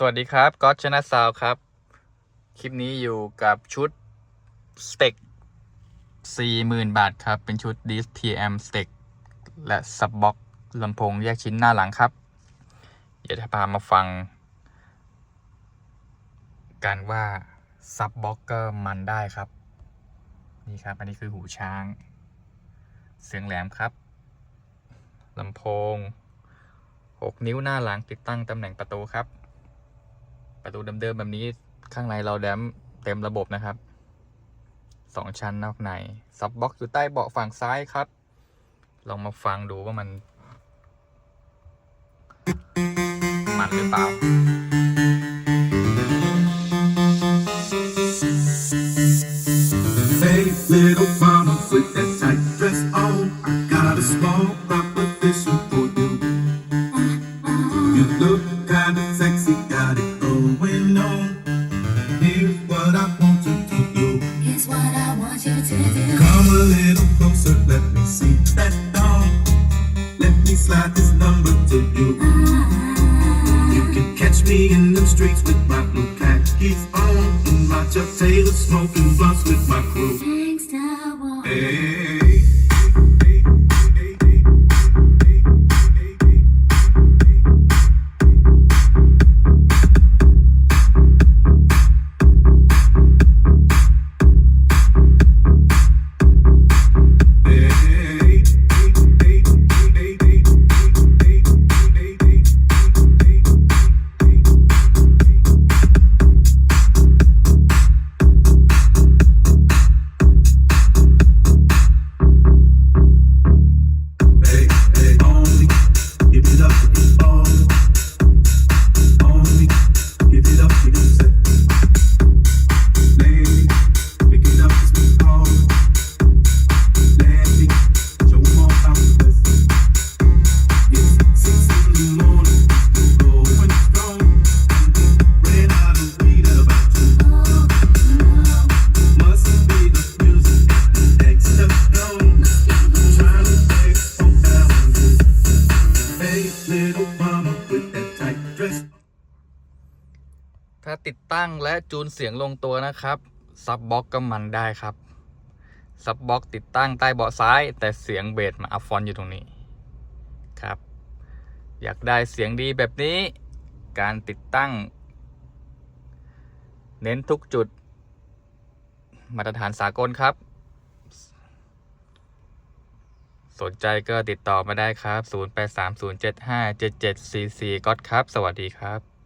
สวัสดีครับก็ชนะซาวครับ คลิปนี้อยู่กับชุดสเต็ก40,000 บาทครับ เป็นชุด DSPM สเต็กและซับบ็อกลำโพงแยกชิ้นหน้าหลังครับ เดี๋ยวจะพามาฟังกันว่าซับบ็อกเกอร์มันได้ครับ นี่ครับ อันนี้คือหูช้าง เสียงแหลมครับลำโพง 6 นิ้วหน้าหลังติดตั้งตำแหน่งประตูครับ ประตูเดิมๆแบบนี้ข้างในเราแดมเต็มระบบนะครับสองชั้นนอกในซับบ็อกอยู่ใต้เบาะฝั่งซ้ายครับ ลองมาฟังดูว่ามัน มันหรือเปล่า Let this number to you. You can catch me in the streets with my blue khakis on. And my Taylor smoking blunts with my ถ้าติดตั้งและจูนเสียงลงตัวนะครับซับบ็อกก็มันได้ครับซับบ็อกติดตั้งใต้เบาะซ้าย แต่เสียงเบสมาอัพฟอนต์อยู่ตรงนี้ครับ อยากได้เสียงดีแบบนี้ การติดตั้ง เน้นทุกจุด มาตรฐานสากลครับ สนใจก็ติดต่อมาได้ครับ 0830757744ก็อดครับ สวัสดีครับ